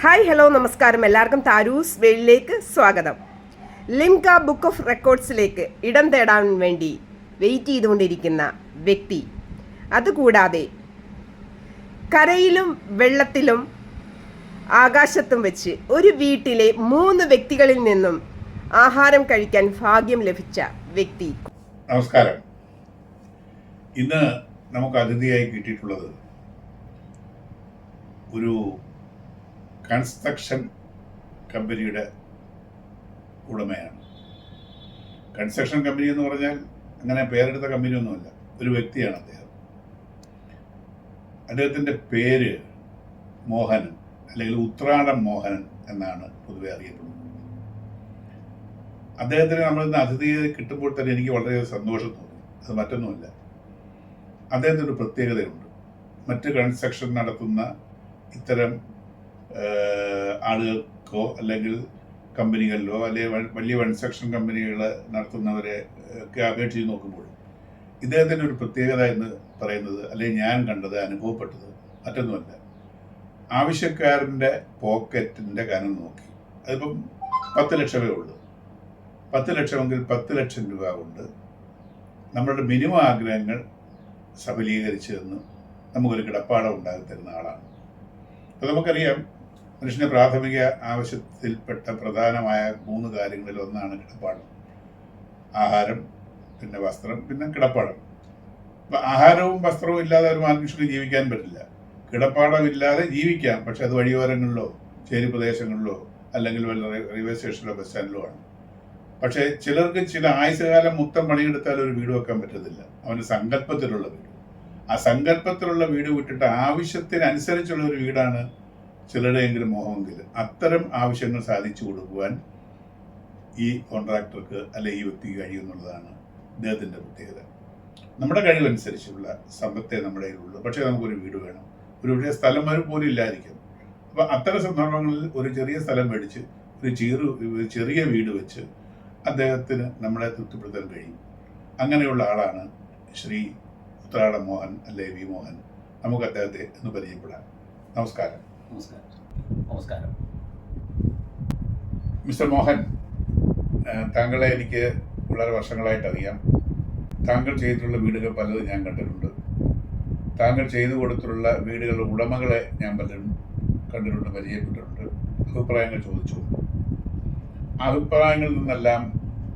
Hi hello നമസ്കാരം. എല്ലാവർക്കും താരൂസ് വേളിലേക്ക് സ്വാഗതം. ലിംക ബുക്ക് ഓഫ് റെക്കോർഡ്സിലേക്ക് ഇടം തേടാൻ വേണ്ടി വെയിറ്റ് ചെയ്തുകൊണ്ടിരിക്കുന്ന വ്യക്തി. അതുകൂടാതെ കരയിലും വെള്ളത്തിലും ആകാശത്തും വെച്ച് ഒരു വീട്ടിലെ മൂന്ന് വ്യക്തികളിൽ നിന്നും ആഹാരം കഴിക്കാൻ ഭാഗ്യം ലഭിച്ച വ്യക്തി. നമസ്കാരം. ഇന്ന് നമുക്ക് അതിഥിയായി കിട്ടിയിട്ടുള്ളത് ഒരു കൺസ്ട്രക്ഷൻ കമ്പനിയുടെ ഉടമയാണ്. കൺസ്ട്രക്ഷൻ കമ്പനി എന്ന് പറഞ്ഞാൽ അങ്ങനെ പേരെടുത്ത കമ്പനിയൊന്നുമല്ല ഒരു വ്യക്തിയാണ് അദ്ദേഹം. അദ്ദേഹത്തിന്റെ പേര് മോഹനൻ അല്ലെങ്കിൽ ഉത്രാടം മോഹനൻ എന്നാണ് പൊതുവെ അറിയപ്പെടുന്നത്. അദ്ദേഹത്തിന് നമ്മൾ ഇന്ന് അതിഥിയെ കിട്ടുമ്പോൾ തന്നെ എനിക്ക് വളരെയധികം സന്തോഷം തോന്നി. അത് മറ്റൊന്നുമല്ല. അദ്ദേഹത്തിന്റെ ഒരു പ്രത്യേകതയുണ്ട്. മറ്റ് കൺസ്ട്രക്ഷൻ നടത്തുന്ന ഇത്തരം ആളുകൾക്കോ അല്ലെങ്കിൽ കമ്പനികളിലോ അല്ലെങ്കിൽ വലിയ കൺസ്ട്രക്ഷൻ കമ്പനികൾ നടത്തുന്നവരെ ഒക്കെ അപേക്ഷിച്ച് നോക്കുമ്പോൾ ഇദ്ദേഹത്തിന്റെ ഒരു പ്രത്യേകത എന്ന് പറയുന്നത് അല്ലെങ്കിൽ ഞാൻ കണ്ടത് അനുഭവപ്പെട്ടത് മറ്റൊന്നുമല്ല. ആവശ്യക്കാരന്റെ പോക്കറ്റിന്റെ കനം നോക്കി. അതിപ്പം പത്ത് ലക്ഷമേ ഉള്ളൂ. പത്ത് ലക്ഷമെങ്കിൽ പത്ത് ലക്ഷം രൂപ കൊണ്ട് നമ്മളുടെ മിനിമം ആഗ്രഹങ്ങൾ സഫലീകരിച്ചു എന്ന് നമുക്കൊരു കിടപ്പാടം ഉണ്ടാക്കി തരുന്ന ആളാണ്. അപ്പോൾ നമുക്കറിയാം മനുഷ്യന്റെ പ്രാഥമിക ആവശ്യത്തിൽപ്പെട്ട പ്രധാനമായ മൂന്ന് കാര്യങ്ങളിൽ ഒന്നാണ് കിടപ്പാടം. ആഹാരം പിന്നെ വസ്ത്രം പിന്നെ കിടപ്പാടം. അപ്പം ആഹാരവും വസ്ത്രവും ഇല്ലാതെ ഒരു മനുഷ്യന് ജീവിക്കാൻ പറ്റില്ല. കിടപ്പാടം ഇല്ലാതെ ജീവിക്കാം പക്ഷെ അത് വഴിയോരങ്ങളിലോ ചേരി പ്രദേശങ്ങളിലോ അല്ലെങ്കിൽ വല്ല റെയിൽ- റെയിൽവേ സ്റ്റേഷനിലോ ബസ് സ്റ്റാൻഡിലോ ആണ്. പക്ഷെ ചിലർക്ക് ചില ആയുസകാലം മൊത്തം പണിയെടുത്താൽ ഒരു വീട് വെക്കാൻ പറ്റത്തില്ല. അവന് സങ്കല്പത്തിലുള്ള വീട്. ആ സങ്കല്പത്തിലുള്ള വീട് വിട്ടിട്ട് ആവശ്യത്തിനനുസരിച്ചുള്ള ഒരു വീടാണ് ചിലരുടെയെങ്കിലും മോഹമെങ്കിൽ അത്തരം ആവശ്യങ്ങൾ സാധിച്ചു കൊടുക്കുവാൻ ഈ കോൺട്രാക്ടർക്ക് അല്ലെ ഈ വ്യക്തിക്ക് കഴിയുമെന്നുള്ളതാണ് ഇദ്ദേഹത്തിന്റെ പ്രത്യേകത. നമ്മുടെ കഴിവനുസരിച്ചുള്ള സമ്പത്തെ നമ്മുടെ കയ്യിലുള്ളൂ. പക്ഷേ നമുക്കൊരു വീട് വേണം. ഒരു പക്ഷേ സ്ഥലം വരെ പോലും ഇല്ലായിരിക്കും. അപ്പോൾ അത്തരം സന്ദർഭങ്ങളിൽ ഒരു ചെറിയ സ്ഥലം മേടിച്ച് ഒരു ചെറു ചെറിയ വീട് വെച്ച് അദ്ദേഹത്തിന് നമ്മളെ തൃപ്തിപ്പെടുത്താൻ കഴിയും. അങ്ങനെയുള്ള ആളാണ് ശ്രീ ഉത്രാട മോഹൻ അല്ലെ വി മോഹൻ. നമുക്ക് അദ്ദേഹത്തെ ഒന്ന് പരിചയപ്പെടാം. നമസ്കാരം. നമസ്കാരം. നമസ്കാരം. മിസ്റ്റർ മോഹൻ താങ്കളെ എനിക്ക് വളരെ വർഷങ്ങളായിട്ട് അറിയാം. താങ്കൾ ചെയ്തിട്ടുള്ള വീടുകൾ പലതും ഞാൻ കണ്ടിട്ടുണ്ട്. താങ്കൾ ചെയ്തു കൊടുത്തിട്ടുള്ള വീടുകളുടെ ഉടമകളെ ഞാൻ പലരും കണ്ടിട്ടുണ്ട് പരിചയപ്പെട്ടിട്ടുണ്ട്. അഭിപ്രായങ്ങൾ ചോദിച്ചു. അഭിപ്രായങ്ങളിൽ നിന്നെല്ലാം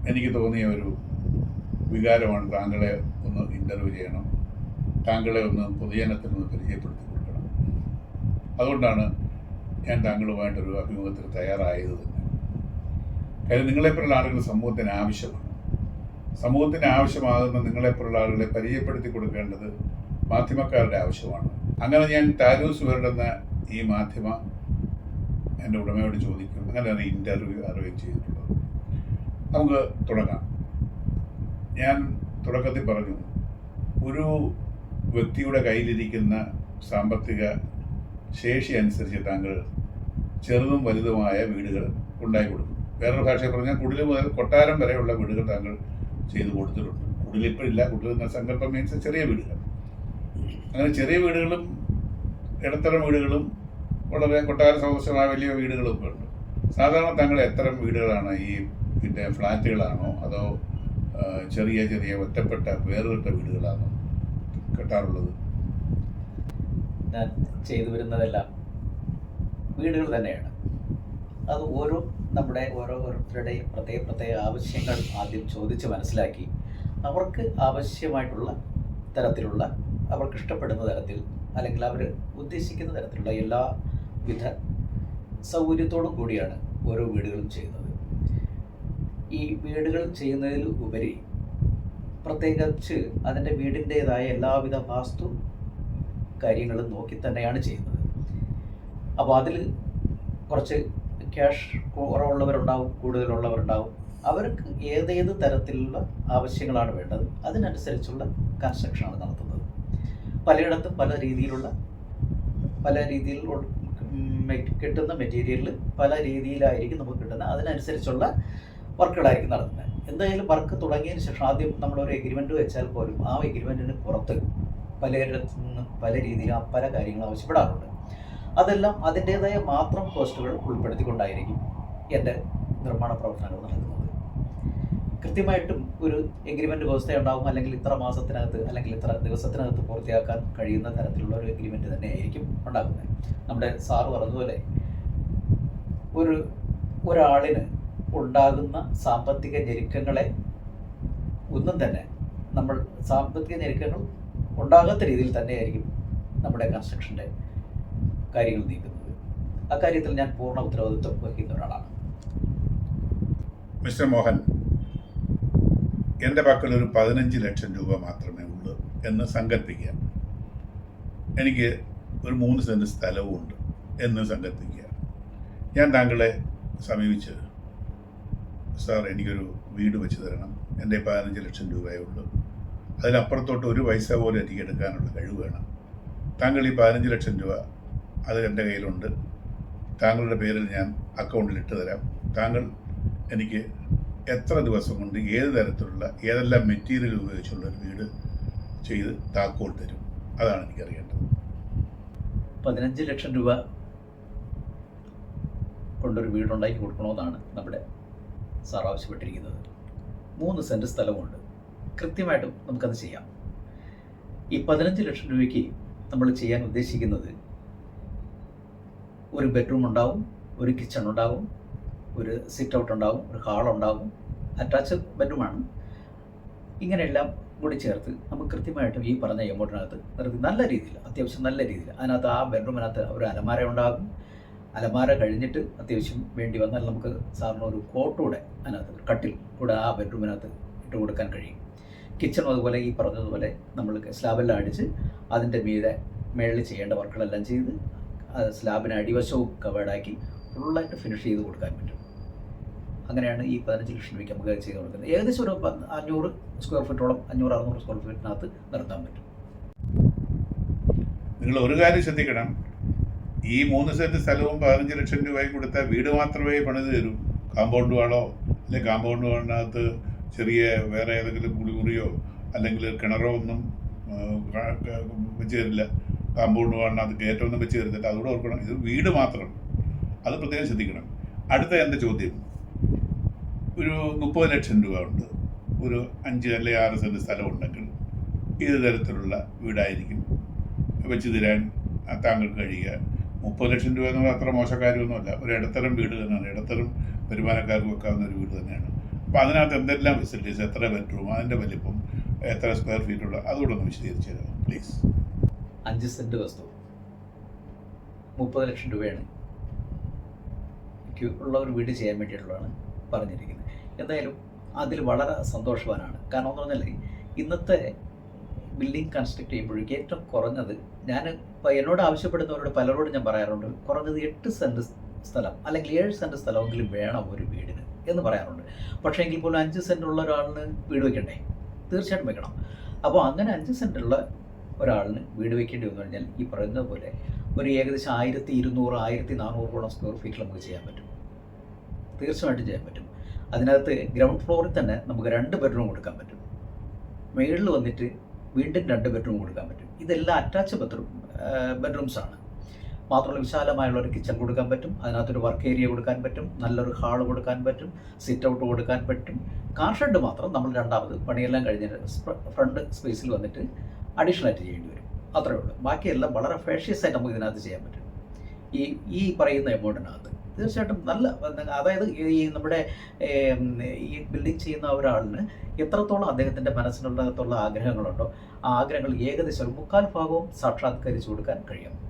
എനിക്ക് തോന്നിയ ഒരു വികാരമാണ് താങ്കളെ ഒന്ന് ഇന്റർവ്യൂ ചെയ്യണം. താങ്കളെ ഒന്ന് പൊതുജനത്തിൽ ഒന്ന് അതുകൊണ്ടാണ് ഞാൻ താങ്കളുമായിട്ടൊരു അഭിമുഖത്തിന് തയ്യാറായത്. തന്നെ കാര്യം നിങ്ങളെപ്പോലുള്ള ആളുകൾ സമൂഹത്തിന് ആവശ്യമാണ്. സമൂഹത്തിന് ആവശ്യമാകുന്ന നിങ്ങളെപ്പോലുള്ള ആളുകളെ പരിചയപ്പെടുത്തി കൊടുക്കേണ്ടത് മാധ്യമക്കാരുടെ ആവശ്യമാണ്. അങ്ങനെ ഞാൻ താരൂസ് വേർഡെന്ന ഈ മാധ്യമ എന്റെ ഉടമയോട് ചോദിക്കും. അങ്ങനെയാണ് ഇന്റർവ്യൂ അറേഞ്ച് ചെയ്തിട്ടുള്ളത് നമുക്ക് തുടങ്ങാം. ഞാൻ തുടക്കത്തിൽ പറഞ്ഞു ഒരു വ്യക്തിയുടെ കയ്യിലിരിക്കുന്ന സാമ്പത്തിക ശേഷി അനുസരിച്ച് താങ്കൾ ചെറുതും വലുതുമായ വീടുകൾ ഉണ്ടാക്കി കൊടുക്കും. വേറൊരു ഭാഷയിൽ പറഞ്ഞാൽ കുടിൽ മുതൽ കൊട്ടാരം വരെയുള്ള വീടുകൾ താങ്കൾ ചെയ്തു കൊടുത്തിട്ടുണ്ട്. കുടിലിപ്പോഴില്ല കുടിൽ സങ്കല്പം മീൻസ് ചെറിയ വീടുകൾ. അങ്ങനെ ചെറിയ വീടുകളും ഇടത്തരം വീടുകളും വളരെ കൊട്ടാര സദൃശമായ വലിയ വീടുകളും ഒക്കെ ഉണ്ട്. സാധാരണ താങ്കൾ എത്തരം വീടുകളാണ് ഈ പിന്നെ ഫ്ലാറ്റുകളാണോ അതോ ചെറിയ ചെറിയ ഒറ്റപ്പെട്ട വേറുപെട്ട വീടുകളാണോ കെട്ടാറുള്ളത്? ഞാൻ ചെയ്തു വരുന്നതെല്ലാം വീടുകൾ തന്നെയാണ്. അത് ഓരോ നമ്മുടെ ഓരോരുത്തരുടെയും പ്രത്യേക പ്രത്യേക ആവശ്യങ്ങൾ ആദ്യം ചോദിച്ച് മനസ്സിലാക്കി അവർക്ക് ആവശ്യമായിട്ടുള്ള തരത്തിലുള്ള അവർക്ക് ഇഷ്ടപ്പെടുന്ന തരത്തിൽ അല്ലെങ്കിൽ അവർ ഉദ്ദേശിക്കുന്ന തരത്തിലുള്ള എല്ലാവിധ സൗകര്യത്തോടും കൂടിയാണ് ഓരോ വീടുകളും ചെയ്യുന്നത്. ഈ വീടുകൾ ചെയ്യുന്നതിൽ ഉപരി പ്രത്യേകിച്ച് അതിന്റെ വീടിന്റേതായ എല്ലാവിധ വാസ്തു കാര്യങ്ങളും നോക്കി തന്നെയാണ് ചെയ്യുന്നത്. അപ്പോൾ അതിൽ കുറച്ച് ക്യാഷ് കുറവുള്ളവരുണ്ടാവും കൂടുതലുള്ളവരുണ്ടാവും. അവർക്ക് ഏതേത് തരത്തിലുള്ള ആവശ്യങ്ങളാണ് വേണ്ടത് അതിനനുസരിച്ചുള്ള കൺസ്ട്രക്ഷനാണ് നടത്തുന്നത്. പലയിടത്തും പല രീതിയിലുള്ള പല രീതിയിൽ കിട്ടുന്ന മെറ്റീരിയലിൽ പല രീതിയിലായിരിക്കും നമുക്ക് കിട്ടുന്നത്. അതിനനുസരിച്ചുള്ള വർക്കുകളായിരിക്കും നടത്തുന്നത്. എന്തായാലും വർക്ക് തുടങ്ങിയതിന് ശേഷം ആദ്യം നമ്മളൊരു എഗ്രിമെന്റ് വെച്ചാൽ പോലും ആ എഗ്രിമെന്റിന് പുറത്ത് പലയിടത്തു നിന്നും പല രീതിയിൽ പല കാര്യങ്ങൾ ആവശ്യപ്പെടാറുണ്ട്. അതെല്ലാം അതിന്റേതായ മാത്രം കോസ്റ്റുകൾ ഉൾപ്പെടുത്തിക്കൊണ്ടായിരിക്കും എന്റെ നിർമ്മാണ പ്രവർത്തനങ്ങൾ നടക്കുന്നത്. കൃത്യമായിട്ടും ഒരു എഗ്രിമെന്റ് വ്യവസ്ഥ ഉണ്ടാകും അല്ലെങ്കിൽ ഇത്ര മാസത്തിനകത്ത് അല്ലെങ്കിൽ ഇത്ര ദിവസത്തിനകത്ത് പൂർത്തിയാക്കാൻ കഴിയുന്ന തരത്തിലുള്ള ഒരു എഗ്രിമെന്റ് തന്നെയായിരിക്കും ഉണ്ടാകുന്നത് നമ്മുടെ സാറ് പറഞ്ഞതുപോലെ ഒരു ഒരാളിന് ഉണ്ടാകുന്ന സാമ്പത്തിക ഞെരുക്കങ്ങളെ ഒന്നും തന്നെ നമ്മൾ സാമ്പത്തിക ഞെരുക്കങ്ങൾ ഉണ്ടാകാത്ത രീതിയിൽ തന്നെയായിരിക്കും നമ്മുടെ കൺസ്ട്രക്ഷന്റെ കാര്യങ്ങൾ നീക്കുന്നത്. അക്കാര്യത്തിൽ ഞാൻ പൂർണ ഉത്തരവാദിത്വം വഹിക്കുന്ന ഒരാളാണ്. മിസ്റ്റർ മോഹൻ എന്റെ പക്കൽ ഒരു പതിനഞ്ച് ലക്ഷം രൂപ മാത്രമേ ഉള്ളൂ എന്ന് സങ്കല്പിക്കുക എനിക്ക് ഒരു മൂന്ന് സെന്റ് സ്ഥലവും ഉണ്ട് എന്ന് സങ്കല്പിക്കുക ഞാൻ താങ്കളെ സമീപിച്ച് സാർ എനിക്കൊരു വീട് വെച്ച് തരണം. എന്റെ പതിനഞ്ച് ലക്ഷം രൂപയേ ഉള്ളൂ. അതിനപ്പുറത്തോട്ട് ഒരു പൈസ പോലും എനിക്ക് എടുക്കാനുള്ള കഴിവ് വേണം. താങ്കൾ ഈ പതിനഞ്ച് ലക്ഷം രൂപ അത് എന്റെ കയ്യിലുണ്ട്. താങ്കളുടെ പേരിൽ ഞാൻ അക്കൗണ്ടിൽ ഇട്ട് തരാം. താങ്കൾ എനിക്ക് എത്ര ദിവസം കൊണ്ട് ഏത് തരത്തിലുള്ള ഏതെല്ലാം മെറ്റീരിയൽ ഉപയോഗിച്ചുള്ള ഒരു വീട് ചെയ്ത് താക്കോൽ തരും? അതാണ് എനിക്ക് അറിയേണ്ടത് പതിനഞ്ച് ലക്ഷം രൂപ കൊണ്ടൊരു വീടുണ്ടാക്കി കൊടുക്കണമെന്നാണ് നമ്മുടെ സാർ ആവശ്യപ്പെട്ടിരിക്കുന്നത്. മൂന്ന് സെന്റ് സ്ഥലമുണ്ട്. കൃത്യമായിട്ടും നമുക്കത് ചെയ്യാം. ഈ പതിനഞ്ച് ലക്ഷം രൂപയ്ക്ക് നമ്മൾ ചെയ്യാൻ ഉദ്ദേശിക്കുന്നത് ഒരു ബെഡ്റൂം ഉണ്ടാവും ഒരു കിച്ചൺ ഉണ്ടാവും ഒരു സിറ്റ് ഔട്ട് ഉണ്ടാവും ഒരു ഹാൾ ഉണ്ടാവും അറ്റാച്ച് ബെഡ്റൂമാണ് ഇങ്ങനെയെല്ലാം കൂടി ചേർത്ത് നമുക്ക് കൃത്യമായിട്ടും ഈ പറഞ്ഞ എമൗണ്ടിനകത്ത് നിർത്തി നല്ല രീതിയിൽ അത്യാവശ്യം നല്ല രീതിയിൽ അതിനകത്ത് ആ ബെഡ്റൂമിനകത്ത് ഒരു അലമാര ഉണ്ടാകും. അലമാര കഴിഞ്ഞിട്ട് അത്യാവശ്യം വേണ്ടി വന്നാൽ നമുക്ക് സാറിന് ഒരു കോട്ടൂടെ അതിനകത്ത് കട്ടിൽ കൂടെ ആ ബെഡ്റൂമിനകത്ത് ഇട്ട് കൊടുക്കാൻ കഴിയും. കിച്ചണും അതുപോലെ ഈ പറഞ്ഞതുപോലെ നമ്മൾ സ്ലാബെല്ലാം അടിച്ച് അതിന്റെ മീതെ മേളിൽ ചെയ്യേണ്ട വർക്കുകളെല്ലാം ചെയ്ത് സ്ലാബിന് അടിവശവും കവേർഡാക്കി ഫുള്ളായിട്ട് ഫിനിഷ് ചെയ്ത് കൊടുക്കാൻ പറ്റും. അങ്ങനെയാണ് ഈ പതിനഞ്ച് ലക്ഷം രൂപയ്ക്ക് നമുക്ക് ചെയ്ത് കൊടുക്കുന്നത്. ഏകദേശം ഒരു അഞ്ഞൂറ് സ്ക്വയർ ഫീറ്റോളം അഞ്ഞൂറ് അറുന്നൂറ് സ്ക്വയർ ഫീറ്റിനകത്ത് നിർത്താൻ പറ്റും. നിങ്ങൾ ഒരു കാര്യം ശ്രദ്ധിക്കണം. ഈ മൂന്ന് സെന്റ് സ്ഥലവും പതിനഞ്ച് ലക്ഷം രൂപയും കൊടുത്താൽ വീട് മാത്രമേ പണിത് തരൂ. കാമ്പൗണ്ട് വാളോ അല്ലെങ്കിൽ കാമ്പൗണ്ട് വാളിനകത്ത് ചെറിയ വേറെ ഏതെങ്കിലും കുളിമുറിയോ അല്ലെങ്കിൽ കിണറോ ഒന്നും വെച്ച് തരില്ല. കാമ്പൗണ്ട് വാളിനകത്ത് കയറ്റമൊന്നും വെച്ച് തരുന്നില്ല അതുകൂടെ ഓർക്കണം ഇത് വീട് മാത്രം. അത് പ്രത്യേകം ശ്രദ്ധിക്കണം. അടുത്ത എന്റെ ചോദ്യം. ഒരു മുപ്പത് ലക്ഷം രൂപ ഉണ്ട്. ഒരു അഞ്ച് അല്ലെ ആറ് സെന്റ് സ്ഥലം ഉണ്ടെങ്കിൽ ഏത് തരത്തിലുള്ള വീടായിരിക്കും? വെച്ച് തരാൻ താങ്കൾക്ക് കഴിയുക. മുപ്പത് ലക്ഷം രൂപ എന്ന് പറഞ്ഞാൽ അത്ര മോശക്കാര്യമൊന്നുമല്ല ഒരു ഇടത്തരം വീട് തന്നെയാണ്. ഇടത്തരം വരുമാനക്കാർക്ക് വെക്കാവുന്ന ഒരു വീട് തന്നെയാണ്. അപ്പോൾ അതിനകത്ത് എന്തെല്ലാം ഫെസിലിറ്റീസ് എത്ര ബെഡ്റൂം അതിന്റെ വലിപ്പം എത്ര സ്ക്വയർ ഫീറ്റ് ഉള്ള അതുകൂടെ ഒന്ന് വിശദീകരിച്ച് തരാം പ്ലീസ് അഞ്ച് സെന്റ് വസ്തു. മുപ്പത് ലക്ഷം രൂപയാണ്. ഉള്ള ഒരു വീട് ചെയ്യാൻ വേണ്ടിയിട്ടുള്ളതാണ് പറഞ്ഞിരിക്കുന്നത്. എന്തായാലും അതിൽ വളരെ സന്തോഷവാനാണ്. കാരണം എന്ന് പറഞ്ഞാൽ ഇന്നത്തെ ബിൽഡിംഗ് കൺസ്ട്രക്ട് ചെയ്യുമ്പോഴേക്ക് ഏറ്റവും കുറഞ്ഞത് ഞാൻ ഇപ്പോൾ എന്നോട് ആവശ്യപ്പെടുന്നവരോട് പലരോടും ഞാൻ പറയാറുണ്ട് കുറഞ്ഞത് എട്ട് സെന്റ് സ്ഥലം അല്ലെങ്കിൽ ഏഴ് സെന്റ് സ്ഥലമെങ്കിലും വേണം ഒരു വീടിന്. എന്ന് പറയാറുണ്ട്. പക്ഷേ എങ്കിൽ പോലും അഞ്ച് ഉള്ള ഒരാളിന് വീട് വെക്കണ്ടേ? തീർച്ചയായിട്ടും വെക്കണം. അപ്പോൾ അങ്ങനെ അഞ്ച് സെന്റ് ഉള്ള ഒരാളിന് വീട് വെക്കേണ്ടി വന്നു കഴിഞ്ഞാൽ ഈ പറയുന്നത് പോലെ ഒരു ഏകദേശം ആയിരത്തി ഇരുന്നൂറ് ആയിരത്തി നാനൂറോളം സ്ക്വയർ ഫീറ്റിൽ നമുക്ക് ചെയ്യാൻ പറ്റും. തീർച്ചയായിട്ടും ചെയ്യാൻ പറ്റും. അതിനകത്ത് ഗ്രൗണ്ട് ഫ്ലോറിൽ തന്നെ നമുക്ക് രണ്ട് ബെഡ്റൂം കൊടുക്കാൻ പറ്റും. മുകളിൽ വന്നിട്ട് വീണ്ടും രണ്ട് ബെഡ്റൂം കൊടുക്കാൻ പറ്റും. ഇതെല്ലാം അറ്റാച്ച് ബെഡ്റൂം ബെഡ്റൂംസാണ് മാത്രമല്ല വിശാലമായുള്ള ഒരു കിച്ചൺ കൊടുക്കാൻ പറ്റും. അതിനകത്തൊരു വർക്ക് ഏരിയ കൊടുക്കാൻ പറ്റും. നല്ലൊരു ഹാൾ കൊടുക്കാൻ പറ്റും. സിറ്റ് ഔട്ട് കൊടുക്കാൻ പറ്റും. കാർ ഷെഡ് മാത്രം നമ്മൾ രണ്ടാമത് പണിയെല്ലാം കഴിഞ്ഞിട്ട് ഫ്രണ്ട് സ്പേസിൽ വന്നിട്ട് അഡീഷണൽ ആയിട്ട് ചെയ്യേണ്ടി വരും. അത്രയേ ഉള്ളൂ. ബാക്കിയെല്ലാം വളരെ ഫേഷ്യസ് ആയിട്ട് നമുക്ക് ഇതിനകത്ത് ചെയ്യാൻ പറ്റും. ഈ ഈ പറയുന്ന എമൗണ്ടിനകത്ത് തീർച്ചയായിട്ടും നല്ല അതായത് ഈ നമ്മുടെ ഈ ബിൽഡിംഗ് ചെയ്യുന്ന ഒരാളിന് എത്രത്തോളം അദ്ദേഹത്തിന്റെ മനസ്സിനുള്ളകത്തുള്ള ആഗ്രഹങ്ങളുണ്ടോ ആ ആഗ്രഹങ്ങൾ ഏകദേശം ഒരു മുക്കാൽ ഭാഗവും സാക്ഷാത്കരിച്ചു കൊടുക്കാൻ കഴിയും.